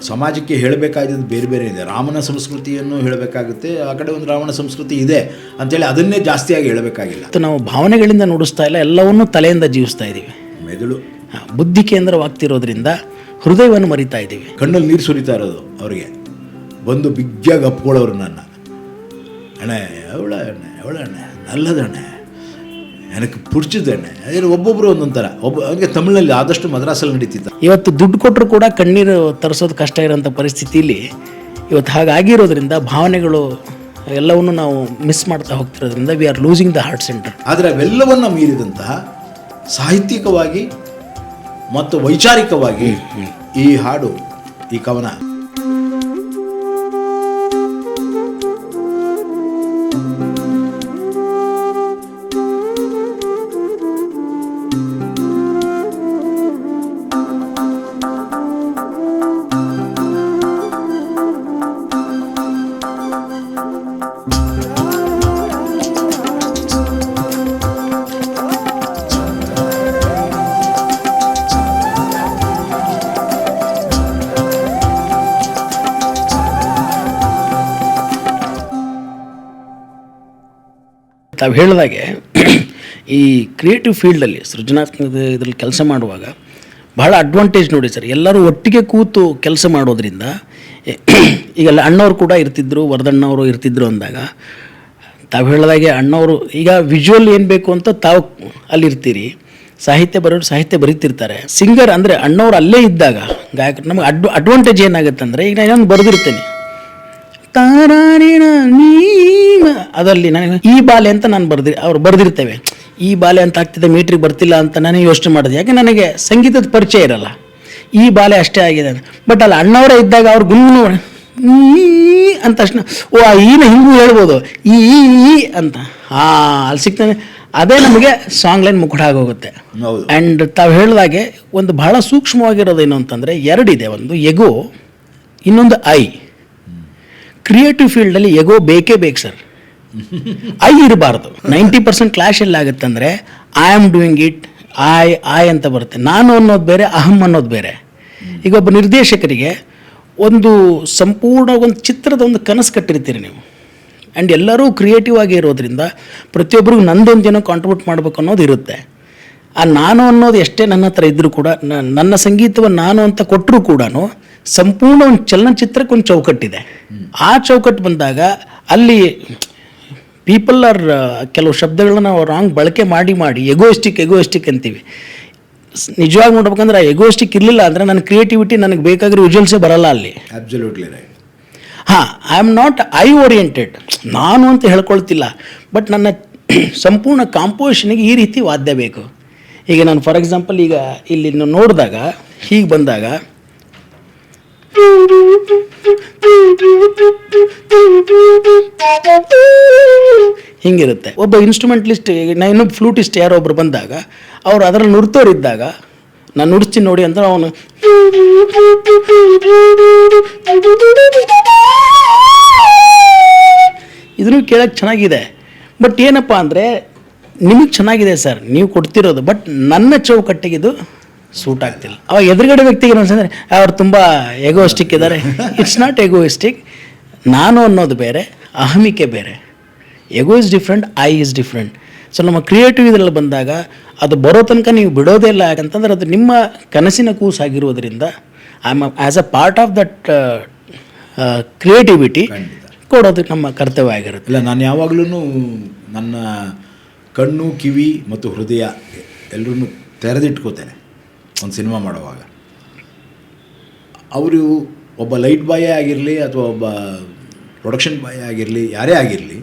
ಸಮಾಜಕ್ಕೆ ಹೇಳಬೇಕಾಗಿದ್ದು ಬೇರೆ ಬೇರೆ ಇದೆ. ರಾಮನ ಸಂಸ್ಕೃತಿಯನ್ನು ಹೇಳಬೇಕಾಗುತ್ತೆ. ಆ ಕಡೆ ಒಂದು ರಾವಣ ಸಂಸ್ಕೃತಿ ಇದೆ ಅಂತೇಳಿ ಅದನ್ನೇ ಜಾಸ್ತಿಯಾಗಿ ಹೇಳಬೇಕಾಗಿಲ್ಲ. ನಾವು ಭಾವನೆಗಳಿಂದ ನೋಡಿಸ್ತಾ ಇಲ್ಲ ಎಲ್ಲವನ್ನೂ ತಲೆಯಿಂದ ಜೀವಿಸ್ತಾ ಇದ್ದೀವಿ. ಮೆದುಳು. ಬುದ್ಧಿ ಕೇಂದ್ರವಾಗ್ತಿರೋದ್ರಿಂದ ಹೃದಯವನ್ನು ಮರಿತಾ ಇದ್ದೀವಿ. ಕಣ್ಣಲ್ಲಿ ನೀರು ಸುರಿತಾ ಇರೋದು ಅವರಿಗೆ. ಬಂದು ಬಿಗ್ಗಾಗಿ ಅಪ್ಕೊಳ್ಳೋರು ನನ್ನ. ಅಣ್ಣ ಅವಳ ಅಣ್ಣ ಅವಳ ಅಣ್ಣ ನಲ್ಲದ ಅಣ್ಣೆ. ನನಗೆ ಪುಡ್ಚಿದ್ದು ಎಣ್ಣೆ ಒಬ್ಬೊಬ್ಬರು ಒಂದೊಂಥರ ಒಬ್ಬ ಅವನಿಗೆ ತಮಿಳಲ್ಲಿ ಆದಷ್ಟು ಮದ್ರಾಸಲ್ಲಿ ನಡೀತಿದ್ದ ಇವತ್ತು ದುಡ್ಡು ಕೊಟ್ಟರು ಕೂಡ ಕಣ್ಣೀರು ತರಿಸೋದು ಕಷ್ಟ ಇರೋಂಥ ಪರಿಸ್ಥಿತಿಯಲ್ಲಿ ಇವತ್ತು ಹಾಗಾಗಿರೋದ್ರಿಂದ ಭಾವನೆಗಳು ಎಲ್ಲವನ್ನು ನಾವು ಮಿಸ್ ಮಾಡ್ತಾ ಹೋಗ್ತಿರೋದ್ರಿಂದ we are losing the heart centre ಆದರೆ ಅವೆಲ್ಲವನ್ನು ಮೀರಿದಂತಹ ಸಾಹಿತ್ಯಿಕವಾಗಿ ಮತ್ತು ವೈಚಾರಿಕವಾಗಿ ಈ ಹಾಡು ಈ ಕವನ ತಾವು ಹೇಳಿದಾಗೆ ಈ ಕ್ರಿಯೇಟಿವ್ ಫೀಲ್ಡಲ್ಲಿ ಸೃಜನಾತ್ಮಕ ಇದರಲ್ಲಿ ಕೆಲಸ ಮಾಡುವಾಗ ಬಹಳ ಅಡ್ವಾಂಟೇಜ್ ನೋಡಿ ಸರ್, ಎಲ್ಲರೂ ಒಟ್ಟಿಗೆ ಕೂತು ಕೆಲಸ ಮಾಡೋದ್ರಿಂದ ಈಗ ಅಣ್ಣವ್ರು ಕೂಡ ಇರ್ತಿದ್ರು, ವರದಣ್ಣವರು ಇರ್ತಿದ್ರು ಅಂದಾಗ ತಾವು ಹೇಳಿದಾಗೆ ಅಣ್ಣವರು ಈಗ ವಿಜುವಲ್ ಏನು ಬೇಕು ಅಂತ ತಾವು ಅಲ್ಲಿ ಇರ್ತೀರಿ ಸಾಹಿತ್ಯ ಬರೋರು ಸಾಹಿತ್ಯ ಬರೀತಿರ್ತಾರೆ. ಸಿಂಗರ್ ಅಂದರೆ ಅಣ್ಣವ್ರು ಅಲ್ಲೇ ಇದ್ದಾಗ, ಗಾಯಕರು ನಮಗೆ ಅಡ್ ಅಡ್ವಾಂಟೇಜ್ ಏನಾಗುತ್ತೆ ಅಂದರೆ ಈಗ ನಾನು ಬರೆದಿರ್ತೇನೆ. ತಾರಾರಿಣ ನೀಮ. ಅದರಲ್ಲಿ ನನಗೆ ಈ ಬಾಲೆ ಅಂತ ನಾನು ಬರ್ದಿ ಅವ್ರು ಬರ್ದಿರ್ತೇವೆ. ಈ ಬಾಲೆ ಅಂತ ಆಗ್ತಿದೆ ಮೀಟ್ರಿಗೆ ಬರ್ತಿಲ್ಲ ಅಂತ ನಾನು ಯೋಚನೆ ಮಾಡಿದೆ. ಯಾಕೆ ನನಗೆ ಸಂಗೀತದ ಪರಿಚಯ ಇರಲ್ಲ. ಈ ಬಾಲೆ ಅಷ್ಟೇ ಆಗಿದೆ ಬಟ್ ಅಲ್ಲಿ ಅಣ್ಣವರೇ ಇದ್ದಾಗ ಅವ್ರು ನೀ ಅಂತ ತಕ್ಷಣ ಓ ಆ ಈನ ಹಿಂಗೂ ಹೇಳ್ಬೋದು. ಈ ಅಂತ. ಆ ಅಲ್ಲಿ ಸಿಗ್ತಾನೆ. ಅದೇ ನಮಗೆ ಸಾಂಗ್ ಲೈನ್ ಮುಖಡ ಆಗೋಗುತ್ತೆ. ಆ್ಯಂಡ್ ತಾವು ಹೇಳಿದಾಗೆ ಒಂದು ಬಹಳ ಸೂಕ್ಷ್ಮವಾಗಿರೋದೇನು ಏನು ಅಂತಂದರೆ ಎರಡಿದೆ ಒಂದು ಎಗೋ ಇನ್ನೊಂದು ಐ. ಕ್ರಿಯೇಟಿವ್ ಫೀಲ್ಡಲ್ಲಿ ಎಗೋ ಬೇಕೇ ಬೇಕು ಸರ್. ಐ ಇರಬಾರ್ದು. ನೈಂಟಿ ಪರ್ಸೆಂಟ್ ಕ್ಲಾಶ್ ಎಲ್ಲಾಗುತ್ತೆ ಅಂದರೆ I am doing it I I ಅಂತ ಬರುತ್ತೆ. ನಾನು ಅನ್ನೋದು ಬೇರೆ ಅಹಂ ಅನ್ನೋದು ಬೇರೆ. ಈಗ ಒಬ್ಬ ನಿರ್ದೇಶಕರಿಗೆ ಒಂದು ಸಂಪೂರ್ಣ ಒಂದು ಚಿತ್ರದ ಒಂದು ಕನಸು ಕಟ್ಟಿರ್ತೀರಿ ನೀವು. ಆ್ಯಂಡ್ ಎಲ್ಲರೂ ಕ್ರಿಯೇಟಿವ್ ಆಗಿ ಇರೋದ್ರಿಂದ ಪ್ರತಿಯೊಬ್ಬರಿಗೂ ನಂದೊಂದು ಏನೋ ಕಾಂಟ್ರಿಬ್ಯೂಟ್ ಮಾಡಬೇಕು ಅನ್ನೋದು ಇರುತ್ತೆ. ಆ ನಾನು ಅನ್ನೋದು ಎಷ್ಟೇ ನನ್ನ ಹತ್ರ ಇದ್ದರೂ ಕೂಡ ನನ್ನ ಸಂಗೀತವನ್ನು ನಾನು ಅಂತ ಕೊಟ್ಟರೂ ಕೂಡ ಸಂಪೂರ್ಣ ಒಂದು ಚಲನಚಿತ್ರಕ್ಕೆ ಒಂದು ಚೌಕಟ್ಟಿದೆ. ಆ ಚೌಕಟ್ಟು ಬಂದಾಗ ಅಲ್ಲಿ ಪೀಪಲ್ ಆರ್ ಕೆಲವು ಶಬ್ದಗಳನ್ನ ನಾವು ರಾಂಗ್ ಬಳಕೆ ಮಾಡಿ ಮಾಡಿ ಎಗೋಯಿಸ್ಟಿಕ್ ಎಗೋಯಿಸ್ಟಿಕ್ ಅಂತೀವಿ. ನಿಜವಾಗಿ ನೋಡ್ಬೇಕಂದ್ರೆ ಆ ಎಗೋಯಿಸ್ಟಿಕ್ ಇರಲಿಲ್ಲ ಅಂದರೆ ನನ್ನ ಕ್ರಿಯೇಟಿವಿಟಿ ನನಗೆ ಬೇಕಾಗಿರೋ ವಿಜುವಲ್ಸೇ ಬರಲ್ಲ ಅಲ್ಲಿ. ಹಾಂ I am not I oriented ನಾನು ಅಂತ ಹೇಳ್ಕೊಳ್ತಿಲ್ಲ. ಬಟ್ ನನ್ನ ಸಂಪೂರ್ಣ ಕಾಂಪೋಸಿಷನಿಗೆ ಈ ರೀತಿ ವಾದ್ಯ ಬೇಕು. ಈಗ ನಾನು ಫಾರ್ ಎಕ್ಸಾಂಪಲ್ ಈಗ ಇಲ್ಲಿ ನೋಡಿದಾಗ, ಹೀಗೆ ಬಂದಾಗ, ಹಿಂಗಿರುತ್ತೆ. ಒಬ್ಬ ಇನ್ಸ್ಟ್ರೂಮೆಂಟ್ಲಿಸ್ಟ್ ನಾ, ಇನ್ನೊಬ್ಬ ಫ್ಲೂಟಿಸ್ಟ್ ಯಾರೋ ಒಬ್ರು ಬಂದಾಗ, ಅವ್ರು ಅದರಲ್ಲಿ ನುಡ್ತೋರಿದ್ದಾಗ, ನಾನು ನುಡಿಸ್ತೀನಿ ನೋಡಿ ಅಂತ ಅವನು, ಇದನ್ನು ಕೇಳಕ್ಕೆ ಚೆನ್ನಾಗಿದೆ. ಬಟ್ ಏನಪ್ಪ ಅಂದರೆ ನಿಮಗೆ ಚೆನ್ನಾಗಿದೆ ಸರ್ ನೀವು ಕೊಡ್ತಿರೋದು ಬಟ್ ನನ್ನ ಚೌಕಟ್ಟಿಗೆ ಇದು ಸೂಟ್ ಆಗ್ತಿಲ್ಲ. ಅವಾಗ ಎದುರುಗಡೆ ವ್ಯಕ್ತಿಗೆ ಅನ್ಸಂದ್ರೆ ಅವ್ರು ತುಂಬ ಎಗೋಯಿಸ್ಟಿಕ್ ಇದ್ದಾರೆ ಇಟ್ಸ್ ನಾಟ್ ಎಗೋಯಿಸ್ಟಿಕ್ ನಾನು ಅನ್ನೋದು ಬೇರೆ ಅಹಮಿಕೆ ಬೇರೆ. Ego is different I is different so ನಮ್ಮ ಕ್ರಿಯೇಟಿವ್ ಇದರಲ್ಲಿ ಬಂದಾಗ ಅದು ಬರೋ ತನಕ ನೀವು ಬಿಡೋದೇ ಇಲ್ಲ. ಯಾಕಂತಂದ್ರೆ ಅದು ನಿಮ್ಮ ಕನಸಿನ ಕೂಸಾಗಿರುವುದರಿಂದ I am as a part of that creativity. ಕೊಡೋದು ನಮ್ಮ ಕರ್ತವ್ಯ ಆಗಿರುತ್ತೆ. ಇಲ್ಲ ನಾನು ಯಾವಾಗಲೂ ನನ್ನ ಕಣ್ಣು ಕಿವಿ ಮತ್ತು ಹೃದಯ ಎಲ್ಲರೂ ತೆರೆದಿಟ್ಕೋತೇನೆ ಒಂದು ಸಿನಿಮಾ ಮಾಡುವಾಗ. ಅವರು ಒಬ್ಬ ಲೈಟ್ ಬಾಯೇ ಆಗಿರಲಿ ಅಥವಾ ಒಬ್ಬ ಪ್ರೊಡಕ್ಷನ್ ಬಾಯೇ ಆಗಿರಲಿ ಯಾರೇ ಆಗಿರಲಿ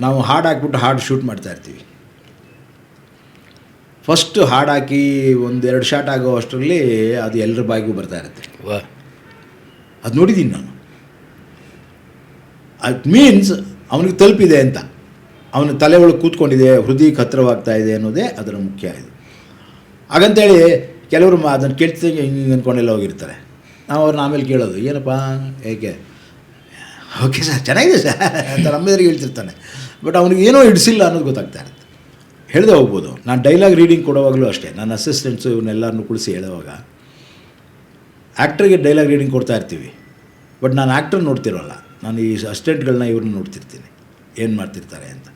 ನಾವು ಹಾಡು ಹಾಕ್ಬಿಟ್ಟು ಹಾಡು ಶೂಟ್ ಮಾಡ್ತಾ ಇರ್ತೀವಿ. ಫಸ್ಟ್ ಹಾಡು ಹಾಕಿ ಒಂದೆರಡು ಶಾಟ್ ಆಗೋ ಅಷ್ಟರಲ್ಲಿ ಅದು ಎಲ್ಲರ ಬಾಯಿಗೂ ಬರ್ತಾ ಇರುತ್ತೆ. ಅದು ನೋಡಿದ್ದೀನಿ ನಾನು. ಅದು ಮೀನ್ಸ್ ಅವನಿಗೆ ತಲುಪಿದೆ ಅಂತ. ಅವನ ತಲೆ ಒಳಗೆ ಕೂತ್ಕೊಂಡಿದೆ, ಹೃದಯ ಹತ್ತಿರವಾಗ್ತಾ ಇದೆ ಅನ್ನೋದೇ ಅದರ ಮುಖ್ಯ ಇದು. ಹಾಗಂತೇಳಿ ಕೆಲವರು ಮಾ ಅದನ್ನು ಕೇಳ್ತಿದ್ದಂಗೆ ಹಿಂಗೆ ಅಂದ್ಕೊಂಡೆಲ್ಲ ಹೋಗಿರ್ತಾರೆ. ನಾವು ಅವ್ರನ್ನ ಆಮೇಲೆ ಕೇಳೋದು, ಏನಪ್ಪ, ಏಕೆ? ಓಕೆ ಸರ್, ಚೆನ್ನಾಗಿದೆ ಸರ್. ಅಂತ ನಮ್ಮ ಎದುರಿಗೆ ಹೇಳ್ತಿರ್ತಾನೆ. ಬಟ್ ಅವನಿಗೆ ಏನೋ ಹಿಡಿಸಿಲ್ಲ ಅನ್ನೋದು ಗೊತ್ತಾಗ್ತಾ ಇರುತ್ತೆ. ಹೇಳ್ದೆ ಹೋಗ್ಬೋದು. ನಾನು ಡೈಲಾಗ್ ರೀಡಿಂಗ್ ಕೊಡುವಾಗಲೂ ಅಷ್ಟೇ. ನನ್ನ ಅಸಿಸ್ಟೆಂಟ್ಸು ಇವನ್ನೆಲ್ಲರನ್ನು ಕುಳಿಸಿ ಹೇಳುವಾಗ ಆ್ಯಕ್ಟ್ರಿಗೆ ಡೈಲಾಗ್ ರೀಡಿಂಗ್ ಕೊಡ್ತಾ ಇರ್ತೀವಿ. ಬಟ್ ನಾನು ಆ್ಯಕ್ಟ್ರ್ ನೋಡ್ತಿರೋಲ್ಲ. ನಾನು ಈ ಅಸಿಸ್ಟೆಂಟ್ಗಳನ್ನ ಇವ್ರನ್ನ ನೋಡ್ತಿರ್ತೀನಿ. ಏನು ಮಾಡ್ತಿರ್ತಾರೆ ಅಂತ.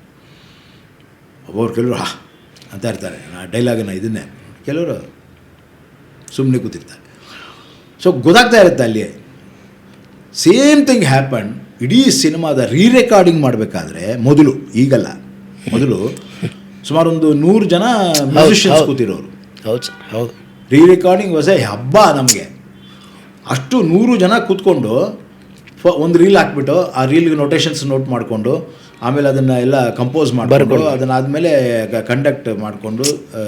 ಒಬ್ಬರು ಕೆಲವರು ಹಾ ಅಂತ ಇರ್ತಾರೆ. ನಾ ಡೈಲಾಗನ್ನು ಇದನ್ನೇ. ಕೆಲವರು ಸುಮ್ಮನೆ ಕೂತಿರ್ತಾರೆ. ಸೊ ಗೊತ್ತಾಗ್ತಾ ಇರುತ್ತೆ ಅಲ್ಲಿ. ಸೇಮ್ ಥಿಂಗ್ ಹ್ಯಾಪನ್ ಇಡೀ ಸಿನಿಮಾದ ರೀ ರೆಕಾರ್ಡಿಂಗ್ ಮಾಡಬೇಕಾದ್ರೆ ಮೊದಲು ಈಗಲ್ಲ. ಮೊದಲು ಸುಮಾರು ಒಂದು ನೂರು ಜನ ಮ್ಯೂಸಿಷಿಯನ್ಸ್ ಕೂತಿರೋರು. ಹೌದು ಸರ್ ಹೌದು. ರೀ ರೆಕಾರ್ಡಿಂಗ್ ವಾಸ್ ಎ ಹಬ್ಬ ನಮಗೆ. ಅಷ್ಟು ನೂರು ಜನ ಕೂತ್ಕೊಂಡು ಫ ಒಂದು ರೀಲ್ ಹಾಕ್ಬಿಟ್ಟು ಆ ರೀಲ್ಗೆ ನೊಟೇಷನ್ಸ್ ನೋಟ್ ಮಾಡಿಕೊಂಡು ಆಮೇಲೆ ಅದನ್ನು ಎಲ್ಲ ಕಂಪೋಸ್ ಮಾಡಿಕೊಂಡು ಅದನ್ನು ಅದನ್ನಾದಮೇಲೆ ಕಂಡಕ್ಟ್ ಮಾಡಿಕೊಂಡು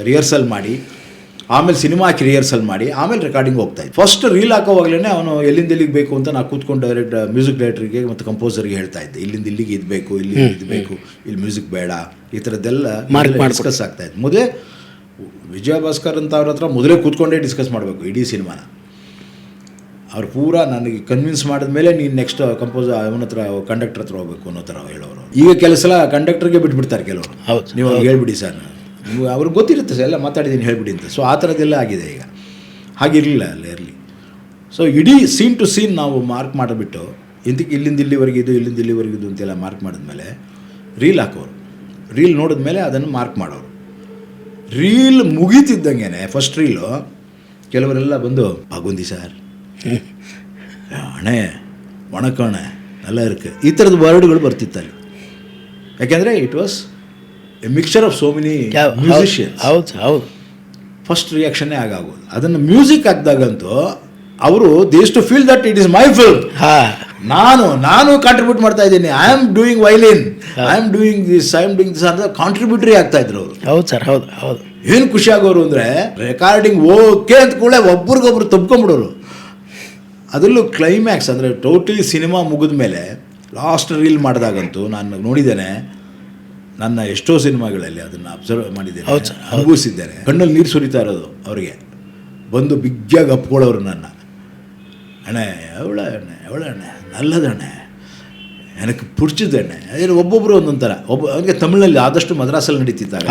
ರಿಹರ್ಸಲ್ ಮಾಡಿ ಆಮೇಲೆ ಸಿನಿಮಾ ಹಾಕಿ ರಿಹರ್ಸಲ್ ಮಾಡಿ ಆಮೇಲೆ ರೆಕಾರ್ಡಿಂಗ್ ಹೋಗ್ತಾ ಇದ್ದೆ ಫಸ್ಟ್ ರೀಲ್ ಹಾಕೋವಾಗಲೇ ಅವನು ಎಲ್ಲಿಂದ ಎಲ್ಲಿಗೆ ಬೇಕು ಅಂತ ನಾನು ಕೂತ್ಕೊಂಡು ಡೈರೆಕ್ಟ್ ಮ್ಯೂಸಿಕ್ ಡೈರೆಕ್ಟ್ರಿಗೆ ಮತ್ತು ಕಂಪೋಸರ್ಗೆ ಹೇಳ್ತಾ ಇದ್ದೆ. ಇಲ್ಲಿಂದ ಇಲ್ಲಿಗೆ ಇದು ಬೇಕು ಇಲ್ಲಿ ಇದು ಬೇಕು ಇಲ್ಲಿ ಮ್ಯೂಸಿಕ್ ಬೇಡ ಈ ಥರದ್ದೆಲ್ಲ ಡಿಸ್ಕಸ್ ಆಗ್ತಾ ಇತ್ತು. ಮೊದಲೇ ವಿಜಯ ಭಾಸ್ಕರ್ ಅಂತ ಅವ್ರ ಹತ್ರ ಮೊದಲೇ ಕೂತ್ಕೊಂಡೇ ಡಿಸ್ಕಸ್ ಮಾಡಬೇಕು ಇಡೀ ಸಿನಿಮಾನ ಅವ್ರು ಪೂರಾ ನನಗೆ ಕನ್ವಿನ್ಸ್ ಮಾಡಿದ ಮೇಲೆ ನೀನು ನೆಕ್ಸ್ಟ್ ಕಂಪೋಸ್ ಅವನ ಹತ್ರ ಕಂಡಕ್ಟರ್ ಹತ್ರ ಹೋಗ್ಬೇಕು ಅನ್ನೋ ಥರ ಹೇಳೋರು ಈಗ ಕೆಲವು ಸಲ ಕಂಡಕ್ಟರ್ಗೆ ಬಿಟ್ಬಿಡ್ತಾರೆ ಕೆಲವರು. ಹೌದು, ನೀವು ಹೇಳ್ಬಿಡಿ ಸರ್. ನಿಮ್ಗೆ ಅವ್ರಿಗೆ ಗೊತ್ತಿರುತ್ತೆ ಸರ್ ಎಲ್ಲ ಮಾತಾಡಿದ್ದೀನಿ ಹೇಳ್ಬಿಡಿ ಅಂತ. ಸೊ ಆ ಥರದ್ದೆಲ್ಲ ಆಗಿದೆ ಈಗ. ಹಾಗಿರಲಿಲ್ಲ ಅಲ್ಲಿ ಇರಲಿ ಸೊ ಇಡೀ ಸೀನ್ ಟು ಸೀನ್ ನಾವು ಮಾರ್ಕ್ ಮಾಡಿಬಿಟ್ಟು ಇಂತಕ್ಕೆ ಇಲ್ಲಿಂದ ಇಲ್ಲಿವರೆಗೆ ಇದು ಇಲ್ಲಿಂದ ಇಲ್ಲಿವರೆಗೆ ಇದು ಅಂತೆಲ್ಲ ಮಾರ್ಕ್ ಮಾಡಿದ್ಮೇಲೆ ರೀಲ್ ಹಾಕೋರು. ರೀಲ್ ನೋಡಿದ್ಮೇಲೆ ಅದನ್ನು ಮಾರ್ಕ್ ಮಾಡೋರು. ರೀಲ್ ಮುಗೀತಿದ್ದಂಗೆ ಫಸ್ಟ್ ರೀಲು ಕೆಲವರೆಲ್ಲ ಬಂದು ಪಾಗುಂದಿ ಸರ್ ಅಣೆ ಅಣೆ ಎಲ್ಲ ಇருக்கு ಈ ಥರದ ವರ್ಡ್ಗಳು ಬರ್ತಿತ್ತಲ್ಲಿ ಯಾಕೆಂದರೆ it was a mixer of so many musician ಹೌದು ಹೌದು ಫಸ್ಟ್ ರಿಯಾಕ್ಷನ್ನೇ ಆಗೋದು ಅದನ್ನು ಮ್ಯೂಸಿಕ್ ಹಾಕಿದಾಗಂತೂ ಅವರು days to feel that it is my film ನಾನು ನಾನು ಕಾಂಟ್ರಿಬ್ಯೂಟ್ ಮಾಡ್ತಾ ಇದ್ದೀನಿ. I am doing violin I am doing this I am doing this ಅಂತ ಕಾಂಟ್ರಿಬ್ಯೂಟ್ರಿ ಆಗ್ತಾ ಇದ್ರು ಅವರು. ಹೌದು ಸರ್ ಹೌದು ಹೌದು. ಏನು ಖುಷಿ ಆಗೋರು ಅಂದರೆ ರೆಕಾರ್ಡಿಂಗ್ ಓಕೆ ಅಂತ ಕೂಡ ಒಬ್ರಿಗೊಬ್ರು ತಪ್ಕೊಂಬಿಡೋರು ಅದರಲ್ಲೂ ಕ್ಲೈಮ್ಯಾಕ್ಸ್ ಅಂದರೆ ಟೋಟಲಿ ಸಿನಿಮಾ ಮುಗಿದ ಮೇಲೆ ಲಾಸ್ಟ್ ರೀಲ್ ಮಾಡಿದಾಗಂತೂ ನಾನು ನೋಡಿದ್ದೇನೆ. ನನ್ನ ಎಷ್ಟೋ ಸಿನಿಮಾಗಳಲ್ಲಿ ಅದನ್ನು ಅಬ್ಸರ್ವ್ ಮಾಡಿದ್ದೇನೆ ಹೌದು ಸರ್, ಅನುಭವಿಸಿದ್ದೇನೆ. ಕಣ್ಣಲ್ಲಿ ನೀರು ಸುರಿತಾ ಇರೋದು ಅವರಿಗೆ. ಬಂದು ಬಿಗ್ಗಿಯಾಗಿ ಅಪ್ಕೊಳ್ಳೋರು ನನ್ನ. ಅಣ್ಣೆ ಅವಳ ಅಣ್ಣೆ ಅವಳ ಅಣ್ಣೆ ನಲ್ಲದಣ್ಣೆ ನನಗೆ ಪುಡ್ಚಿದ ಅದೇನು ಅದೇ ಒಬ್ಬೊಬ್ಬರು ಒಂದೊಂದು ಥರ ಒಬ್ಬ ಹಾಗೆ ತಮಿಳಿನಲ್ಲಿ ಆದಷ್ಟು ಮದ್ರಾಸಲ್ಲಿ ನಡೀತಿದ್ದಾರೆ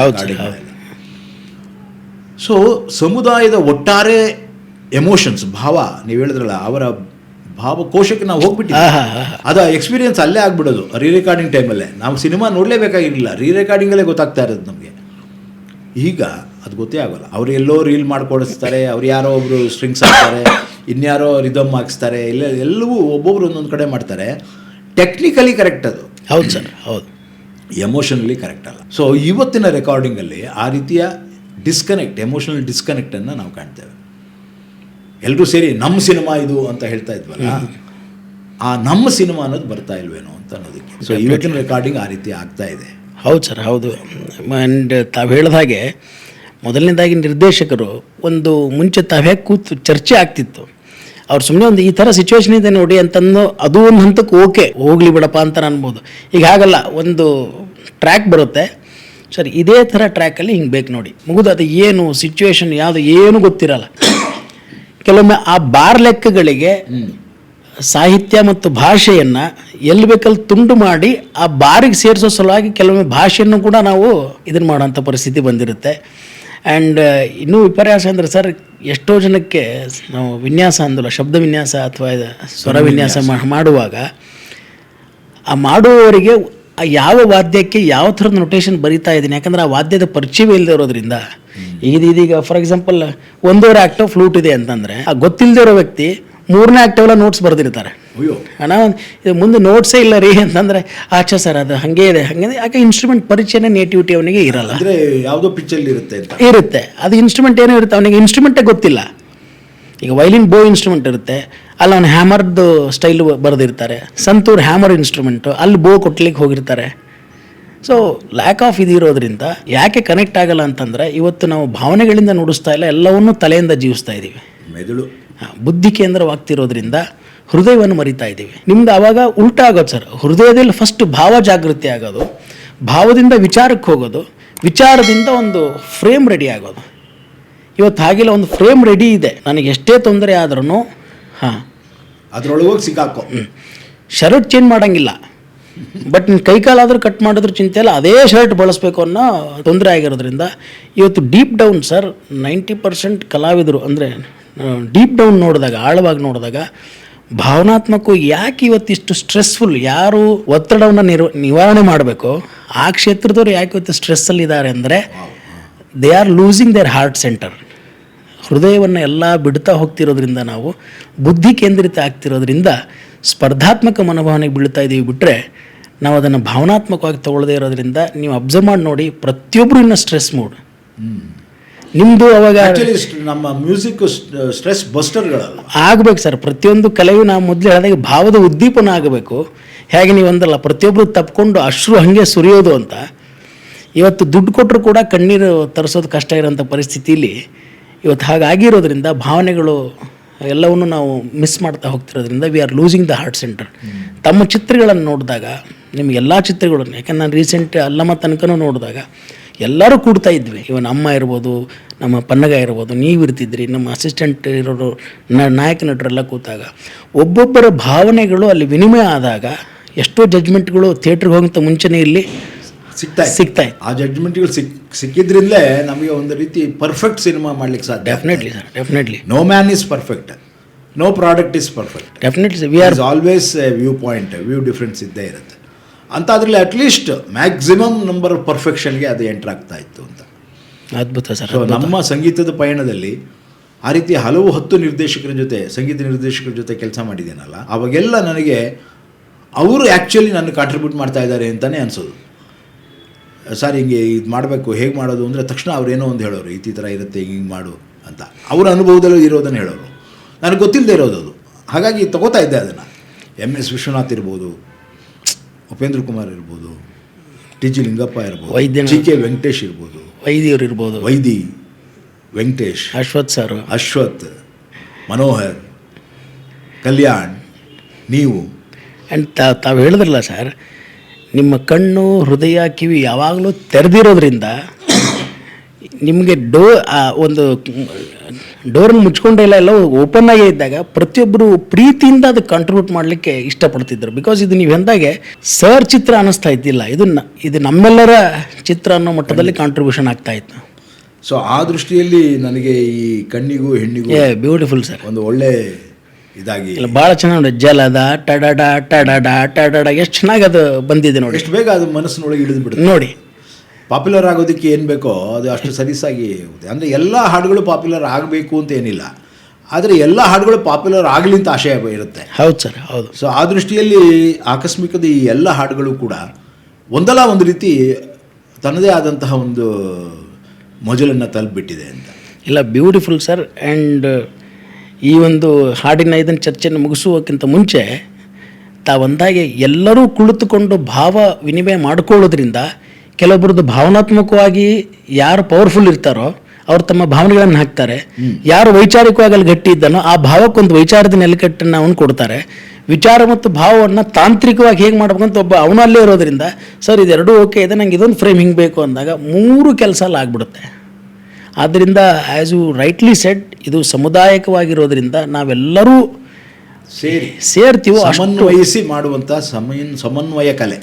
ಸೊ ಸಮುದಾಯದ ಒಟ್ಟಾರೆ ಎಮೋಷನ್ಸ್ ಭಾವ ನೀವು ಹೇಳಿದ್ರಲ್ಲ ಅವರ ಭಾವಕೋಶಕ್ಕೆ ನಾವು ಹೋಗ್ಬಿಟ್ಟು. ಅದು ಎಕ್ಸ್ಪೀರಿಯನ್ಸ್ ಅಲ್ಲೇ ಆಗ್ಬಿಡೋದು ರೀ ರೆಕಾರ್ಡಿಂಗ್ ಟೈಮಲ್ಲೇ ನಾವು ಸಿನಿಮಾ ನೋಡಲೇಬೇಕಾಗಿರಲಿಲ್ಲ ರೀ ರೆಕಾರ್ಡಿಂಗಲ್ಲೇ ಗೊತ್ತಾಗ್ತಾ ಇರೋದು ನಮಗೆ. ಈಗ ಅದು ಗೊತ್ತೇ ಆಗೋಲ್ಲ. ಅವ್ರು ಎಲ್ಲೋ ರೀಲ್ ಮಾಡ್ಕೊಡಿಸ್ತಾರೆ ಅವ್ರು ಯಾರೋ ಒಬ್ಬರು ಸ್ಟ್ರಿಂಗ್ಸ್ ಹಾಕ್ತಾರೆ ಇನ್ಯಾರೋ ರಿದಮ್ ಹಾಕ್ಸ್ತಾರೆ ಇಲ್ಲ ಎಲ್ಲವೂ ಒಬ್ಬೊಬ್ರು ಒಂದೊಂದು ಕಡೆ ಮಾಡ್ತಾರೆ. ಟೆಕ್ನಿಕಲಿ ಕರೆಕ್ಟ್ ಅದು. ಹೌದು ಸರ್ ಹೌದು. ಎಮೋಷನಲಿ ಕರೆಕ್ಟ್ ಅಲ್ಲ. ಸೊ ಇವತ್ತಿನ ರೆಕಾರ್ಡಿಂಗಲ್ಲಿ ಆ ರೀತಿಯ ಡಿಸ್ಕನೆಕ್ಟ್ ಎಮೋಷನಲ್ ಡಿಸ್ಕನೆಕ್ಟನ್ನು ನಾವು ಕಾಣ್ತೇವೆ. ಎಲ್ಲರೂ ಸೇರಿ ನಮ್ಮ ಸಿನಿಮಾ ಇದು ಅಂತ ಹೇಳ್ತಾ ಇದ್ವಲ್ಲ ಆ ನಮ್ಮ ಸಿನಿಮಾ ಅನ್ನೋದು ಬರ್ತಾ ಇಲ್ವೇನೋ ಅಂತ ಅನ್ನೋದಕ್ಕೆ. ಸೊ ಇವತ್ತಿನ ರೆಕಾರ್ಡಿಂಗ್ ಆ ರೀತಿ ಆಗ್ತಾ ಇದೆ. ಹೌದು ಸರ್ ಹೌದು. ಆ್ಯಂಡ್ ತಾವು ಹೇಳಿದ ಹಾಗೆ ಮೊದಲನೇದಾಗಿ ನಿರ್ದೇಶಕರು ಒಂದು ಮುಂಚೆ ತಾವೇ ಕೂತು ಚರ್ಚೆ ಆಗ್ತಿತ್ತು. ಅವ್ರು ಸುಮ್ಮನೆ ಒಂದು ಈ ಥರ ಸಿಚುವೇಶನ್ ಇದೆ ನೋಡಿ ಅಂತಂದು ಅದು ಒಂದು ಹಂತಕ್ಕೆ ಓಕೆ ಹೋಗ್ಲಿ ಬಿಡಪ್ಪ ಅಂತ ಅನ್ಬೋದು. ಈಗ ಹಾಗಲ್ಲ ಒಂದು ಟ್ರ್ಯಾಕ್ ಬರುತ್ತೆ. ಸರ್ ಇದೇ ಥರ ಟ್ರ್ಯಾಕಲ್ಲಿ ಹಿಂಗೆ ಬೇಕು ನೋಡಿ. ಮುಗಿದು ಅದು ಏನು ಸಿಚುವೇಶನ್ ಯಾವುದು ಏನು ಗೊತ್ತಿರಲ್ಲ. ಕೆಲವೊಮ್ಮೆ ಆ ಬಾರ್ ಲೆಕ್ಕಗಳಿಗೆ ಸಾಹಿತ್ಯ ಮತ್ತು ಭಾಷೆಯನ್ನು ಎಲ್ಲಿ ಬೇಕಲ್ಲಿ ತುಂಡು ಮಾಡಿ ಆ ಬಾರಿಗೆ ಸೇರಿಸೋ ಸಲುವಾಗಿ ಕೆಲವೊಮ್ಮೆ ಭಾಷೆಯನ್ನು ಕೂಡ ನಾವು ಇದನ್ನು ಮಾಡೋಂಥ ಪರಿಸ್ಥಿತಿ ಬಂದಿರುತ್ತೆ. ಆ್ಯಂಡ್ ಇನ್ನೂ ವಿಪರ್ಯಾಸ ಅಂದರೆ ಸರ್ ಎಷ್ಟೋ ಜನಕ್ಕೆ ನಾವು ವಿನ್ಯಾಸ ಅಂದಲ್ಲ ಶಬ್ದ ವಿನ್ಯಾಸ ಅಥವಾ ಸ್ವರ ವಿನ್ಯಾಸ ಮಾಡುವಾಗ ಆ ಮಾಡುವವರಿಗೆ ಯಾವ ವಾದ್ಯಕ್ಕೆ ಯಾವ ಥರದ ನೊಟೇಷನ್ ಬರಿತಾ ಇದ್ದೀನಿ? ಯಾಕಂದ್ರೆ ಆ ವಾದ್ಯದ ಪರಿಚಯವೇ ಇಲ್ಲದೆ ಇರೋದ್ರಿಂದ. ಈಗ ಇದೀಗ ಫಾರ್ ಎಕ್ಸಾಂಪಲ್ ಒಂದೂವರೆ ಆಕ್ಟೋ ಫ್ಲೂಟ್ ಇದೆ ಅಂತಂದರೆ ಆ ಗೊತ್ತಿಲ್ಲದೆ ಇರೋ ವ್ಯಕ್ತಿ ಮೂರನೇ ಆಕ್ಟವೆಲ್ಲ ನೋಟ್ಸ್ ಬರೆದಿರ್ತಾರೆ. ಅಯ್ಯೋ. ಅಣ್ಣ ಒಂದ್- ಇದು ಮುಂದೆ ನೋಟ್ಸೇ ಇಲ್ಲ ರೀ ಅಂತಂದರೆ ಆಚೆ ಸರ್ ಅದು ಹಾಗೆ ಇದೆ. ಹಾಗೆ ಯಾಕೆ ಇನ್ಸ್ಟ್ರೂಮೆಂಟ್ ಪರಿಚಯನೇ ನೇಟಿವಿಟಿ ಅವನಿಗೆ ಇರಲ್ಲ. ಅಂದರೆ ಯಾವುದೋ ಪಿಚ್ಚಲ್ಲಿ ಇರುತ್ತೆ ಅಂತ. ಇರುತ್ತೆ. ಅದು ಇನ್ಸ್ಟ್ರೂಮೆಂಟ್ ಏನೋ ಇರುತ್ತೆ ಅವನಿಗೆ ಇನ್ಸ್ಟ್ರೂಮೆಂಟೇ ಗೊತ್ತಿಲ್ಲ. ಈಗ ವೈಲಿನ್ ಬೋ ಇನ್ಸ್ಟ್ರೂಮೆಂಟ್ ಇರುತ್ತೆ. ಅಲ್ಲಿ ಅವನು ಹ್ಯಾಮರ್ದು ಸ್ಟೈಲು ಬರೆದಿರ್ತಾರೆ. ಸಂತೂರ್ ಹ್ಯಾಮರ್ ಇನ್ಸ್ಟ್ರೂಮೆಂಟು ಅಲ್ಲಿ ಬೋ ಕೊಟ್ಲಿಕ್ಕೆ ಹೋಗಿರ್ತಾರೆ. ಸೊ ಲ್ಯಾಕ್ ಆಫ್ ಇದಿರೋದ್ರಿಂದ ಯಾಕೆ ಕನೆಕ್ಟ್ ಆಗಲ್ಲ ಅಂತಂದರೆ ಇವತ್ತು ನಾವು ಭಾವನೆಗಳಿಂದ ನುಡಿಸ್ತಾ ಇಲ್ಲ ಎಲ್ಲವನ್ನೂ ತಲೆಯಿಂದ ಜೀವಿಸ್ತಾ ಇದ್ದೀವಿ ಮೆದುಳು. ಹಾ, ಬುದ್ಧಿ ಕೇಂದ್ರವಾಗ್ತಿರೋದ್ರಿಂದ ಹೃದಯವನ್ನು ಮರಿತಾ ಇದ್ದೀವಿ ನಿಮ್ದು ಆವಾಗ ಉಲ್ಟಾ ಆಗೋದು ಸರ್ ಹೃದಯದಲ್ಲಿ ಫಸ್ಟ್ ಭಾವ ಜಾಗೃತಿ ಆಗೋದು ಭಾವದಿಂದ ವಿಚಾರಕ್ಕೆ ಹೋಗೋದು ವಿಚಾರದಿಂದ ಒಂದು ಫ್ರೇಮ್ ರೆಡಿ ಆಗೋದು. ಇವತ್ತು ಹಾಗೆಲ್ಲ ಒಂದು ಫ್ರೇಮ್ ರೆಡಿ ಇದೆ. ನನಗೆ ಎಷ್ಟೇ ತೊಂದರೆ ಆದ್ರೂ ಹಾಂ ಅದ್ರೊಳಗೆ ಹೋಗಿ ಸಿಕ್ಕಾಕೋ. ಶರ್ಟ್ ಚೇಂಜ್ ಮಾಡೋಂಗಿಲ್ಲ. ಬಟ್ ನಿನ್ನ ಕೈಕಾಲಾದರೂ ಕಟ್ ಮಾಡಿದ್ರು ಚಿಂತೆ ಇಲ್ಲ ಅದೇ ಶರ್ಟ್ ಬಳಸಬೇಕು ಅನ್ನೋ ತೊಂದರೆ ಆಗಿರೋದ್ರಿಂದ ಇವತ್ತು deep down sir ninety percent ಕಲಾವಿದರು ಅಂದರೆ ಡೀಪ್ ಡೌನ್ ನೋಡಿದಾಗ ಆಳವಾಗಿ ನೋಡಿದಾಗ ಭಾವನಾತ್ಮಕ ಯಾಕೆ ಇವತ್ತಿಷ್ಟು ಸ್ಟ್ರೆಸ್ಫುಲ್? ಯಾರು ಒತ್ತಡವನ್ನು ನಿರ್ ನಿವಾರಣೆ ಮಾಡಬೇಕು? ಆ ಕ್ಷೇತ್ರದವ್ರು ಯಾಕೆ ಇವತ್ತು ಸ್ಟ್ರೆಸ್ಸಲ್ಲಿದ್ದಾರೆ ಅಂದರೆ they are losing their heart center ಹೃದಯವನ್ನು ಎಲ್ಲ ಬಿಡ್ತಾ ಹೋಗ್ತಿರೋದ್ರಿಂದ ನಾವು ಬುದ್ಧಿ ಕೇಂದ್ರಿತ ಆಗ್ತಿರೋದ್ರಿಂದ ಸ್ಪರ್ಧಾತ್ಮಕ ಮನೋಭಾವನೆಗೆ ಬೀಳ್ತಾ ಇದ್ದೀವಿ ಬಿಟ್ಟರೆ ನಾವು ಅದನ್ನು ಭಾವನಾತ್ಮಕವಾಗಿ ತಗೊಳ್ಳದೇ ಇರೋದ್ರಿಂದ ನೀವು ಅಬ್ಸರ್ವ್ ಮಾಡಿ ನೋಡಿ ಪ್ರತಿಯೊಬ್ಬರು ಇನ್ನು ಸ್ಟ್ರೆಸ್ ಮೂಡ್ ನಿಮ್ಮದು ಅವಾಗ ನಮ್ಮ ಮ್ಯೂಸಿಕ್ ಸ್ಟ್ರೆಸ್ ಬಸ್ಟರ್ಗಳಲ್ಲ ಆಗಬೇಕು ಸರ್ ಪ್ರತಿಯೊಂದು ಕಲೆಯು ನಾವು ಮೊದಲು ಹೇಳಿದಾಗ ಭಾವದ ಉದ್ದೀಪನ ಆಗಬೇಕು. ಹೇಗೆ ನೀವು ಅಂದಲ್ಲ ಪ್ರತಿಯೊಬ್ಬರು ತಪ್ಪಿಕೊಂಡು ಅಶ್ರು ಹಾಗೆ ಸುರಿಯೋದು ಅಂತ. ಇವತ್ತು ದುಡ್ಡು ಕೊಟ್ಟರು ಕೂಡ ಕಣ್ಣೀರು ತರಿಸೋದು ಕಷ್ಟ ಇರೋಂಥ ಪರಿಸ್ಥಿತಿಯಲ್ಲಿ ಇವತ್ತು ಹಾಗಾಗಿರೋದ್ರಿಂದ ಭಾವನೆಗಳು ಎಲ್ಲವನ್ನು ನಾವು ಮಿಸ್ ಮಾಡ್ತಾ ಹೋಗ್ತಿರೋದ್ರಿಂದ we are losing the heart center ತಮ್ಮ ಚಿತ್ರಗಳನ್ನು ನೋಡಿದಾಗ, ನಿಮ್ಗೆ ಎಲ್ಲ ಚಿತ್ರಗಳನ್ನು, ಯಾಕಂದ್ರೆ ನಾನು ರೀಸೆಂಟ್ ಅಲ್ಲಮ್ಮ ತನಕನೂ ನೋಡಿದಾಗ ಎಲ್ಲರೂ ಕೂಡ್ತಾ ಇದ್ವಿ. ಇವನ್ ಅಮ್ಮ ಇರ್ಬೋದು, ನಮ್ಮ ಪನ್ನಗ ಇರ್ಬೋದು, ನೀವು ಇರ್ತಿದ್ರಿ, ನಮ್ಮ ಅಸಿಸ್ಟೆಂಟ್ ಇರೋರು, ನ, ನಾಯಕ ನಟರೆಲ್ಲ ಕೂತಾಗ, ಒಬ್ಬೊಬ್ಬರ ಭಾವನೆಗಳು ಅಲ್ಲಿ ವಿನಿಮಯ ಆದಾಗ ಎಷ್ಟೋ ಜಡ್ಜ್ಮೆಂಟ್ಗಳು ಥಿಯೇಟ್ರಿಗೆ ಹೋಗೋಂಥ ಮುಂಚೆನೇ ಇಲ್ಲಿ ಸಿಗ್ತಾ. ಸಿಗ್ತಾ ಇತ್ತು ಆ ಜಡ್ಜ್ಮೆಂಟ್ಗಳು ಸಿಕ್ ಸಿಕ್ಕಿದ್ರಿಂದಲೇ ನಮಗೆ ಒಂದು ರೀತಿ ಪರ್ಫೆಕ್ಟ್ ಸಿನಿಮಾ ಮಾಡ್ಲಿಕ್ಕೆ ಸಾಧ್ಯ definitely sir definitely no man is perfect no product is perfect definitely we are always view point view difference ಇದ್ದೇ ಇರುತ್ತೆ. ಅಂತ ಅದರಲ್ಲಿ at least maximum number of ಪರ್ಫೆಕ್ಷನ್ಗೆ ಅದು ಎಂಟರ್ ಆಗ್ತಾ ಇತ್ತು ಅಂತ. ಅದ್ಭುತ ಸರ್ ನಮ್ಮ ಸಂಗೀತದ ಪಯಣದಲ್ಲಿ ಆ ರೀತಿ ಹಲವು ಹತ್ತು ನಿರ್ದೇಶಕರ ಜೊತೆ ಸಂಗೀತ ನಿರ್ದೇಶಕರ ಜೊತೆ ಕೆಲಸ ಮಾಡಿದ್ದೇನಲ್ಲ ಅವಾಗೆಲ್ಲ ನನಗೆ ಅವರು ಆ್ಯಕ್ಚುಲಿ ನನ್ನ ಕಾಂಟ್ರಿಬ್ಯೂಟ್ ಮಾಡ್ತಾ ಇದ್ದಾರೆ ಅಂತಲೇ ಅನಿಸೋದು. ಸರ್ ಹಿಂಗೆ ಇದು ಮಾಡಬೇಕು ಹೇಗೆ ಮಾಡೋದು ಅಂದರೆ ತಕ್ಷಣ ಅವ್ರೇನೋ ಒಂದು ಹೇಳೋರು ಈ ಥರ ಇರುತ್ತೆ ಹಿಂಗೆ ಹಿಂಗೆ ಮಾಡು ಅಂತ. ಅವ್ರ ಅನುಭವದಲ್ಲೂ ಇರೋದನ್ನು ಹೇಳೋರು. ನನಗೆ ಗೊತ್ತಿಲ್ಲದೆ ಇರೋದು ಅದು. ಹಾಗಾಗಿ ತಗೋತಾ ಇದ್ದೆ ಅದನ್ನು. ಎಂ ಎಸ್ ವಿಶ್ವನಾಥ್ ಇರ್ಬೋದು ಉಪೇಂದ್ರ ಕುಮಾರ್ ಇರ್ಬೋದು ಟಿ ಜಿ ಲಿಂಗಪ್ಪ ಇರ್ಬೋದು ವೈದ್ಯ ಜಿ ಕೆ ವೆಂಕಟೇಶ್ ಇರ್ಬೋದು. ವೈದ್ಯರು ಇರ್ಬೋದು. ವೈದಿ ವೆಂಕಟೇಶ್ ಅಶ್ವಥ್ ಸರ್. ಅಶ್ವಥ್ ಮನೋಹರ್ ಕಲ್ಯಾಣ್ ನೀವು. ಆ್ಯಂಡ್ ತಾವು ಹೇಳಿದ್ರಲ್ಲ ಸರ್ ನಿಮ್ಮ ಕಣ್ಣು ಹೃದಯ ಕಿವಿ ಯಾವಾಗಲೂ ತೆರೆದಿರೋದ್ರಿಂದ ನಿಮಗೆ ಡೋ ಒಂದು ಡೋರನ್ನು ಮುಚ್ಕೊಂಡೇ ಇಲ್ಲ ಎಲ್ಲ ಓಪನ್ ಆಗೇ ಇದ್ದಾಗ ಪ್ರತಿಯೊಬ್ಬರು ಪ್ರೀತಿಯಿಂದ ಅದು ಕಂಟ್ರಿಬ್ಯೂಟ್ ಮಾಡಲಿಕ್ಕೆ ಇಷ್ಟಪಡ್ತಿದ್ರು. ಬಿಕಾಸ್ ಇದು ನೀವು ಎಂದಾಗೆ ಸರ್ ಚಿತ್ರ ಅನ್ನಿಸ್ತಾ ಇದ್ದಿಲ್ಲ. ಇದು ನ- ಇದು ನಮ್ಮೆಲ್ಲರ ಚಿತ್ರ ಅನ್ನೋ ಮಟ್ಟದಲ್ಲಿ ಕಾಂಟ್ರಿಬ್ಯೂಷನ್ ಆಗ್ತಾ ಇತ್ತು. ಸೊ ಆ ದೃಷ್ಟಿಯಲ್ಲಿ ನನಗೆ ಈ ಕಣ್ಣಿಗೂ ಹೆಣ್ಣಿಗೂ ಬ್ಯೂಟಿಫುಲ್ ಸರ್ ಒಂದು ಒಳ್ಳೆ ಇದಾಗಿ. ಇಲ್ಲ ಭಾಳ ಚೆನ್ನಾಗಿ ನೋಡಿ ಜಲದ ಟಡಡ ಟಡಡ ಟಡಡ ಎಷ್ಟು ಚೆನ್ನಾಗಿ ಅದು ಬಂದಿದೆ ನೋಡಿ. ಎಷ್ಟು ಬೇಗ ಅದು ಮನಸ್ಸಿನೊಳಗೆ ಇಳಿದು ಬಿಡುತ್ತೆ. ನೋಡಿ. ಪಾಪ್ಯುಲರ್ ಆಗೋದಕ್ಕೆ ಏನು ಬೇಕೋ ಅದು ಅಷ್ಟು ಸಲೀಸಾಗಿ ಹೋಗುತ್ತೆ. ಅಂದರೆ ಎಲ್ಲ ಹಾಡುಗಳು ಪಾಪ್ಯುಲರ್ ಆಗಬೇಕು ಅಂತ ಏನಿಲ್ಲ. ಆದರೆ ಎಲ್ಲ ಹಾಡುಗಳು ಪಾಪ್ಯುಲರ್ ಆಗಲಿ ಅಂತ ಆಶಯ ಇರುತ್ತೆ. ಹೌದು ಸರ್ ಹೌದು. ಸೊ ಆ ದೃಷ್ಟಿಯಲ್ಲಿ ಆಕಸ್ಮಿಕದ ಈ ಎಲ್ಲ ಹಾಡುಗಳು ಕೂಡ ಒಂದಲ್ಲ ಒಂದು ರೀತಿ ತನ್ನದೇ ಆದಂತಹ ಒಂದು ಮೊಜಲನ್ನು ತಲುಪಿಬಿಟ್ಟಿದೆ ಅಂತ. ಇಲ್ಲ ಬ್ಯೂಟಿಫುಲ್ ಸರ್ ಆ್ಯಂಡ್ ಈ ಒಂದು ಹಾಡಿನ ಇದನ್ನು ಚರ್ಚೆಯನ್ನು ಮುಗಿಸುವಕ್ಕಿಂತ ಮುಂಚೆ ತಾವಂದಾಗೆ ಎಲ್ಲರೂ ಕುಳಿತುಕೊಂಡು ಭಾವ ವಿನಿಮಯ ಮಾಡಿಕೊಳ್ಳೋದ್ರಿಂದ ಕೆಲವೊಬ್ಬರದ್ದು ಭಾವನಾತ್ಮಕವಾಗಿ ಯಾರು ಪವರ್ಫುಲ್ ಇರ್ತಾರೋ ಅವ್ರು ತಮ್ಮ ಭಾವನೆಗಳನ್ನು ಹಾಕ್ತಾರೆ. ಯಾರು ವೈಚಾರಿಕವಾಗಿ ಅಲ್ಲಿ ಗಟ್ಟಿ ಇದ್ದಾನೋ ಆ ಭಾವಕ್ಕೊಂದು ವೈಚಾರದ ನೆಲೆಕಟ್ಟನ್ನು ಅವನು ಕೊಡ್ತಾರೆ. ವಿಚಾರ ಮತ್ತು ಭಾವವನ್ನು ತಾಂತ್ರಿಕವಾಗಿ ಹೇಗೆ ಮಾಡ್ಬೇಕು ಅಂತ ಒಬ್ಬ ಅವನಲ್ಲೇ ಇರೋದ್ರಿಂದ ಸರ್ ಇದೆರಡೂ ಓಕೆ ಇದೆ ನಂಗೆ ಇದೊಂದು ಫ್ರೇಮ್ ಹಿಂಗೆ ಬೇಕು ಅಂದಾಗ ಮೂರು ಕೆಲಸ ಅಲ್ಲಿ ಆಗ್ಬಿಡುತ್ತೆ. ಆದ್ದರಿಂದ ಆ್ಯಸ್ ಯು ರೈಟ್ಲಿ ಸೆಟ್ ಇದು ಸಮುದಾಯಕವಾಗಿರೋದ್ರಿಂದ ನಾವೆಲ್ಲರೂ ಸೇರಿ ಸೇರ್ತೀವೋ ಸಮನ್ವಯಿಸಿ ಮಾಡುವಂಥ ಸಮಯ ಸಮನ್ವಯ ಕಲೆ.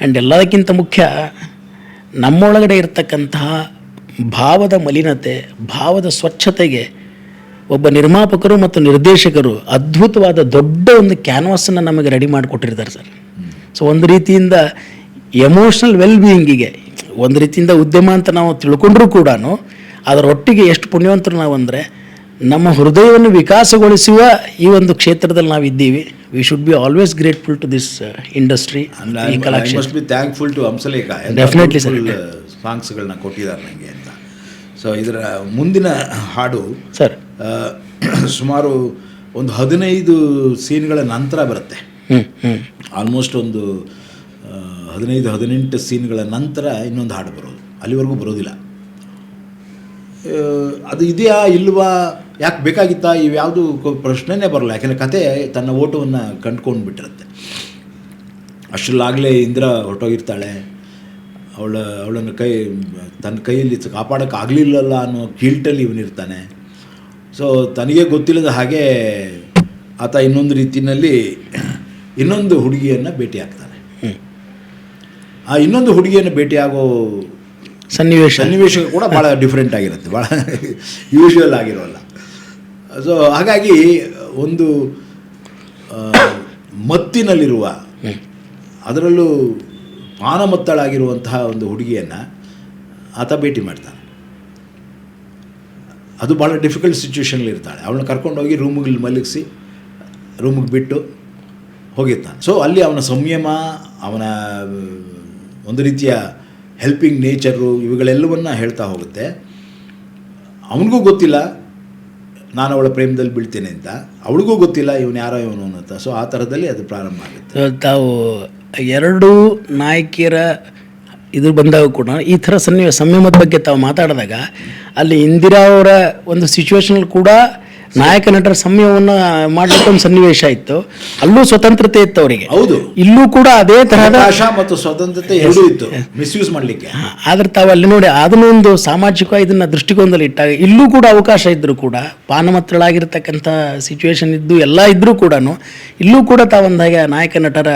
ಆ್ಯಂಡ್ ಎಲ್ಲದಕ್ಕಿಂತ ಮುಖ್ಯ ನಮ್ಮೊಳಗಡೆ ಇರತಕ್ಕಂತಹ ಭಾವದ ಮಲಿನತೆ ಭಾವದ ಸ್ವಚ್ಛತೆಗೆ ಒಬ್ಬ ನಿರ್ಮಾಪಕರು ಮತ್ತು ನಿರ್ದೇಶಕರು ಅದ್ಭುತವಾದ ದೊಡ್ಡ ಒಂದು ಕ್ಯಾನ್ವಾಸನ್ನು ನಮಗೆ ರೆಡಿ ಮಾಡಿಕೊಟ್ಟಿರ್ತಾರೆ ಸರ್. ಸೊ ಒಂದು ರೀತಿಯಿಂದ ಎಮೋಷ್ನಲ್ ವೆಲ್ ಬೀಯಿಂಗಿಗೆ ಒಂದು ರೀತಿಯಿಂದ ಉದ್ಯಮ ಅಂತ ನಾವು ತಿಳ್ಕೊಂಡ್ರೂ ಕೂಡ ಅದರೊಟ್ಟಿಗೆ ಎಷ್ಟು ಪುಣ್ಯವಂತರು ನಾವು ಅಂದರೆ ನಮ್ಮ ಹೃದಯವನ್ನು ವಿಕಾಸಗೊಳಿಸುವ ಈ ಒಂದು ಕ್ಷೇತ್ರದಲ್ಲಿ ನಾವು ಇದ್ದೀವಿ we should be always grateful to this industry thankful to Hamsalekha Definitely, sir. ಸಾಂಗ್ಸ್ಗಳನ್ನ ಕೊಟ್ಟಿದ್ದಾರೆ ನನಗೆ ಅಂತ. ಸೊ ಇದರ ಮುಂದಿನ ಹಾಡು ಸರ್ ಸುಮಾರು ಒಂದು ಹದಿನೈದು ಸೀನ್ಗಳ ನಂತರ ಬರುತ್ತೆ. ಆಲ್ಮೋಸ್ಟ್ ಒಂದು ಹದಿನೈದು, ಹದಿನೆಂಟು ಸೀನ್ಗಳ ನಂತರ ಇನ್ನೊಂದು ಹಾಡು ಬರೋದು. ಅಲ್ಲಿವರೆಗೂ ಬರೋದಿಲ್ಲ. ಅದು ಇದೆಯಾ, ಇಲ್ವಾ, ಯಾಕೆ ಬೇಕಾಗಿತ್ತಾ, ಇವ್ಯಾವುದು ಪ್ರಶ್ನೆನೇ ಬರಲ್ಲ. ಯಾಕೆಂದರೆ ಕತೆ ತನ್ನ ಓಟವನ್ನು ಕಂಡ್ಕೊಂಡು ಬಿಟ್ಟಿರುತ್ತೆ. ಅಷ್ಟರಲ್ಲಾಗಲೇ ಇಂದ್ರ ಹೊರಟೋಗಿರ್ತಾಳೆ. ಅವಳ, ಅವಳನ್ನು ಕೈ, ತನ್ನ ಕೈಯಲ್ಲಿ ಕಾಪಾಡೋಕ್ಕಾಗಲಿಲ್ಲಲ್ಲ ಅನ್ನೋ ಗಿಲ್ಟಲ್ಲಿ ಇವನಿರ್ತಾನೆ. ಸೊ, ತನಗೆ ಗೊತ್ತಿಲ್ಲದ ಹಾಗೆ ಆತ ಇನ್ನೊಂದು ರೀತಿಯಲ್ಲಿ ಇನ್ನೊಂದು ಹುಡುಗಿಯನ್ನು ಭೇಟಿ ಆಗ್ತಾನೆ ಆ ಇನ್ನೊಂದು ಹುಡುಗಿಯನ್ನು ಭೇಟಿಯಾಗೋ ಸನ್ನಿವೇಶ. ಸನ್ನಿವೇಶ ಕೂಡ ಭಾಳ ಡಿಫ್ರೆಂಟ್ ಆಗಿರುತ್ತೆ ಭಾಳ ಯೂಶುವಲ್ ಆಗಿರೋಲ್ಲ. ಸೊ ಹಾಗಾಗಿ ಒಂದು ಮತ್ತಿನಲ್ಲಿರುವ ಅದರಲ್ಲೂ ಪಾನಮತ್ತಳಾಗಿರುವಂತಹ ಒಂದು ಹುಡುಗಿಯನ್ನು ಆತ ಭೇಟಿ ಮಾಡ್ತಾನೆ. ಅದು ಭಾಳ ಡಿಫಿಕಲ್ಟ್ ಸಿಚುವೇಶನಲ್ಲಿ ಇರ್ತಾಳೆ. ಅವಳನ್ನ ಕರ್ಕೊಂಡೋಗಿ ರೂಮಿಗೆ ಮಲಗಿಸಿ ರೂಮಿಗೆ ಬಿಟ್ಟು ಹೋಗಿರ್ತಾನೆ. ಸೊ ಅಲ್ಲಿ ಅವನ ಸಂಯಮ ಅವನ ಒಂದು ರೀತಿಯ ಹೆಲ್ಪಿಂಗ್ ನೇಚರು ಇವುಗಳೆಲ್ಲವನ್ನ ಹೇಳ್ತಾ ಹೋಗುತ್ತೆ. ಅವನಿಗೂ ಗೊತ್ತಿಲ್ಲ, ನಾನು ಅವಳ ಪ್ರೇಮದಲ್ಲಿ ಬೀಳ್ತೇನೆ ಅಂತ. ಅವಳಿಗೂ ಗೊತ್ತಿಲ್ಲ, ಇವನು ಯಾರೋ ಇವನು ಅಂತ. ಸೊ ಆ ಥರದಲ್ಲಿ ಅದು ಪ್ರಾರಂಭ ಆಗುತ್ತೆ. ತಾವು ಎರಡೂ ನಾಯಕಿಯರ ಇದು ಬಂದಾಗ ಕೂಡ ಈ ಥರ ಸನ್ನಿವೇಶ, ಸಂಯಮದ ಬಗ್ಗೆ ತಾವು ಮಾತಾಡಿದಾಗ, ಅಲ್ಲಿ ಇಂದಿರಾ ಅವರ ಒಂದು ಸಿಚುವೇಶನಲ್ಲಿ ಕೂಡ ನಾಯಕ ನಟರ ಸಂಯಮವನ್ನು ಮಾಡ್ಲಿಕ್ಕೆ ಒಂದು ಸನ್ನಿವೇಶ ಇತ್ತು. ಅಲ್ಲೂ ಸ್ವತಂತ್ರತೆ ಇತ್ತು ಅವರಿಗೆ. ಹೌದು. ಇಲ್ಲೂ ಕೂಡ ಅದೇ ತರಹದ ಮತ್ತು ಸ್ವತಂತ್ರತೆ ಎರಡೂ ಇತ್ತು. ಮಿಸ್ಯೂಸ್ ಮಾಡಲಿಕ್ಕೆ. ಆದ್ರೆ ತಾವು ಅಲ್ಲಿ ನೋಡಿ ಅದನ್ನು ಒಂದು ಸಾಮಾಜಿಕ ಇದನ್ನ ದೃಷ್ಟಿಕೋನದಲ್ಲಿ ಇಟ್ಟಾಗ ಇಲ್ಲೂ ಕೂಡ ಅವಕಾಶ ಇದ್ದರೂ ಕೂಡ ಪಾನಮತ್ರಳಾಗಿರ್ತಕ್ಕಂಥ ಸಿಚುವೇಶನ್ ಇದ್ದು ಎಲ್ಲ ಇದ್ದರೂ ಕೂಡ ಇಲ್ಲೂ ಕೂಡ ತಾವೊಂದಾಗ ನಾಯಕ ನಟರ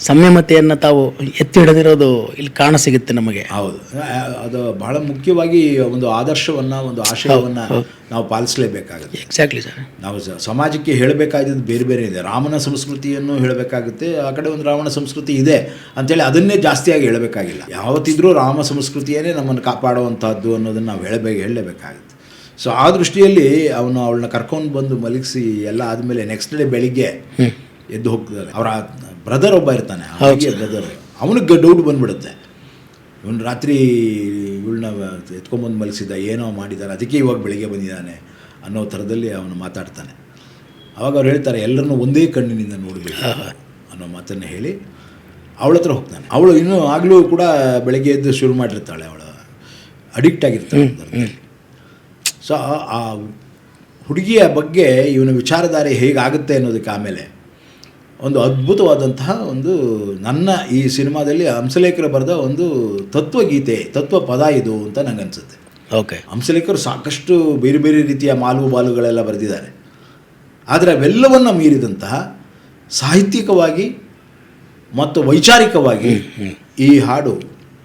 ಸಂಯಮತೆಯನ್ನು ತಾವು ಎತ್ತಿ ಹಿಡಿದಿರೋದು ಇಲ್ಲಿ ಕಾಣ ಸಿಗುತ್ತೆ ನಮಗೆ. ಹೌದು. ಅದು ಬಹಳ ಮುಖ್ಯವಾಗಿ ಒಂದು ಆದರ್ಶವನ್ನು ಒಂದು ಆಶಯವನ್ನು ನಾವು ಪಾಲಿಸಲೇಬೇಕಾಗುತ್ತೆ. ಎಕ್ಸಾಕ್ಟ್ಲಿ ಸರ್ ನಾವು ಸಮಾಜಕ್ಕೆ ಹೇಳಬೇಕಾಗಿದ್ದು ಬೇರೆ ಬೇರೆ ಇದೆ. ರಾಮನ ಸಂಸ್ಕೃತಿಯನ್ನು ಹೇಳಬೇಕಾಗುತ್ತೆ ಆ ಕಡೆ ಒಂದು ರಾವಣ ಸಂಸ್ಕೃತಿ ಇದೆ ಅಂತೇಳಿ ಅದನ್ನೇ ಜಾಸ್ತಿಯಾಗಿ ಹೇಳಬೇಕಾಗಿಲ್ಲ. ಯಾವತ್ತಿದ್ರೂ ರಾಮ ಸಂಸ್ಕೃತಿಯೇ ನಮ್ಮನ್ನು ಕಾಪಾಡುವಂಥದ್ದು ಅನ್ನೋದನ್ನು ನಾವು ಹೇಳಬೇಕು ಹೇಳಲೇಬೇಕಾಗುತ್ತೆ. ಸೊ ಆ ದೃಷ್ಟಿಯಲ್ಲಿ ಅವನು ಅವಳನ್ನ ಕರ್ಕೊಂಡು ಬಂದು ಮಲಗಿಸಿ ಎಲ್ಲ ಆದಮೇಲೆ ನೆಕ್ಸ್ಟ್ ಡೇ ಬೆಳಿಗ್ಗೆ ಎದ್ದು ಹೋಗ್ತಾರೆ ಅವರ ಬ್ರದರ್ ಒಬ್ಬ ಇರ್ತಾನೆ ಬ್ರದರ್ ಅವನಿಗೆ ಡೌಟ್ ಬಂದ್ಬಿಡುತ್ತೆ. ಇವನು ರಾತ್ರಿ ಇವಳನ್ನ ಎತ್ಕೊಂಬಂದು ಮಲಗಿಸಿದ್ದ ಏನೋ ಮಾಡಿದ್ದಾನೆ ಅದಕ್ಕೆ ಇವಾಗ ಬೆಳಿಗ್ಗೆ ಬಂದಿದ್ದಾನೆ ಅನ್ನೋ ಥರದಲ್ಲಿ ಅವನು ಮಾತಾಡ್ತಾನೆ. ಅವಾಗ ಅವ್ರು ಹೇಳ್ತಾರೆ ಎಲ್ಲರನ್ನೂ ಒಂದೇ ಕಣ್ಣಿನಿಂದ ನೋಡಬೇಕು ಅನ್ನೋ ಮಾತನ್ನು ಹೇಳಿ ಅವಳ ಹತ್ರ ಹೋಗ್ತಾನೆ. ಅವಳು ಇನ್ನೂ ಆಗಲೂ ಕೂಡ ಬೆಳಗ್ಗೆ ಎದ್ದು ಶುರು ಮಾಡಿರ್ತಾಳೆ ಅವಳು ಅಡಿಕ್ಟ್ ಆಗಿರ್ತಾಳೆ ಸೊ ಆ ಹುಡುಗಿಯ ಬಗ್ಗೆ ಇವನ ವಿಚಾರಧಾರೆ ಹೇಗಾಗುತ್ತೆ ಅನ್ನೋದಕ್ಕೆ ಆಮೇಲೆ ಒಂದು ಅದ್ಭುತವಾದಂತಹ ಒಂದು ನನ್ನ ಈ ಸಿನಿಮಾದಲ್ಲಿ ಹಂಸಲೇಖರು ಬರೆದ ಒಂದು ತತ್ವಗೀತೆ ತತ್ವ ಪದ ಇದು ಅಂತ ನಂಗೆ ಅನ್ಸುತ್ತೆ ಓಕೆ. ಹಂಸಲೇಖರು ಸಾಕಷ್ಟು ಬೇರೆ ಬೇರೆ ರೀತಿಯ ಮಾಲು ಬಾಲುಗಳೆಲ್ಲ ಬರೆದಿದ್ದಾರೆ. ಆದರೆ ಅವೆಲ್ಲವನ್ನು ಮೀರಿದಂತಹ ಸಾಹಿತ್ಯಿಕವಾಗಿ ಮತ್ತು ವೈಚಾರಿಕವಾಗಿ ಈ ಹಾಡು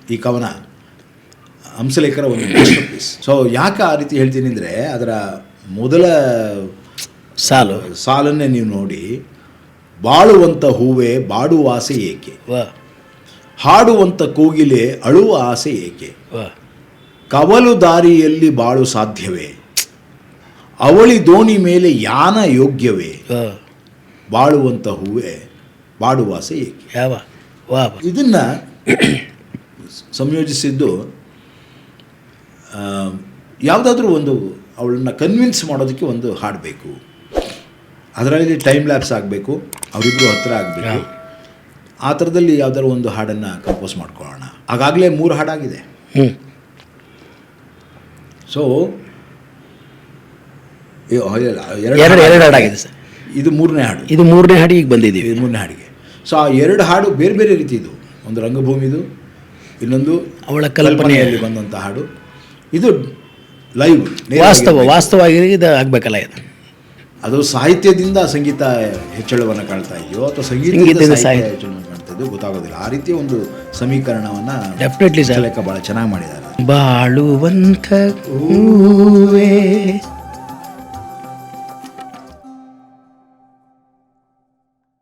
ಈ ಕವನ ಹಂಸಲೇಖರ ಒಂದು ಪೀಸ್ ಸೊ ಯಾಕೆ ಆ ರೀತಿ ಹೇಳ್ತೀನಿ ಅಂದರೆ ಅದರ ಮೊದಲ ಸಾಲು. ಸಾಲನ್ನೇ ನೀವು ನೋಡಿ ಬಾಳುವಂಥ ಹೂವೆ ಬಾಡುವ ಆಸೆ ಏಕೆ? ಹಾಡುವಂಥ ಕೋಗಿಲೆ ಅಳುವ ಆಸೆ ಏಕೆ? ಕವಲು ದಾರಿಯಲ್ಲಿ ಬಾಳು ಸಾಧ್ಯವೇ? ಅವಳಿ ದೋಣಿ ಮೇಲೆ ಯಾನ ಯೋಗ್ಯವೇ? ಬಾಳುವಂಥ ಹೂವೆ ಬಾಡುವ ಆಸೆ ಏಕೆ? ಯಾವ? ವಾ. ಇದನ್ನು ಸಂಯೋಜಿಸಿದ್ದು ಯಾವುದಾದ್ರೂ ಒಂದು ಅವಳನ್ನು ಕನ್ವಿನ್ಸ್ ಮಾಡೋದಕ್ಕೆ ಒಂದು ಹಾಡಬೇಕು. ಅದರಲ್ಲಿ ಟೈಮ್ ಲ್ಯಾಪ್ಸ್ ಆಗಬೇಕು ಅವರಿಬ್ಬರು ಹತ್ತಿರ ಆಗಬೇಕು. ಆ ಥರದಲ್ಲಿ ಯಾವ್ದಾದ್ರು ಒಂದು ಹಾಡನ್ನು ಕಂಪೋಸ್ ಮಾಡ್ಕೊಳ್ಳೋಣ. ಆಗಾಗಲೇ ಮೂರು ಹಾಡಾಗಿದೆ. ಹ್ಞೂ ಸೊ ಎರಡು ಎರಡು ಹಾಡಾಗಿದೆ. ಸರ್. ಇದು ಮೂರನೇ ಹಾಡು. ಇದು ಮೂರನೇ ಹಾಡಿ ಈಗ ಬಂದಿದ್ದೀವಿ. ಮೂರನೇ ಹಾಡಿಗೆ. ಸೊ ಆ ಎರಡು ಹಾಡು ಬೇರೆ ಬೇರೆ ರೀತಿ ಇದು. ಒಂದು ರಂಗಭೂಮಿದು ಇನ್ನೊಂದು ಅವಳ ಕಲ್ಪನೆ. ಕಲ್ಪನೆಯಲ್ಲಿ ಬಂದಂಥ ಹಾಡು. ಇದು ಲೈವ್ ವಾಸ್ತವ ವಾಸ್ತವವಾಗಿ ಇದು ಆಗಬೇಕಲ್ಲ ಇದು. ಅದು ಸಾಹಿತ್ಯದಿಂದ ಸಂಗೀತ ಹೆಚ್ಚಳವನ್ನು ಕಾಣ್ತಾ ಇದೆಯೋ ಅಥವಾ ಸಂಗೀತದಿಂದ ಸಾಹಿತ್ಯ. ಹೆಚ್ಚಳವನ್ನು ಕಾಣ್ತಾ ಇದೆಯೋ ಗೊತ್ತಾಗೋದಿಲ್ಲ. ಆ ರೀತಿಯ ಒಂದು ಸಮೀಕರಣವನ್ನು ಡೆಫಿನೆಟ್ಲಿ ಲೆಕ್ಕ ಭಾಳ ಚೆನ್ನಾಗಿ ಮಾಡಿದ್ದಾರೆ. ಬಾಳುವಂಥ ಹೂವೇ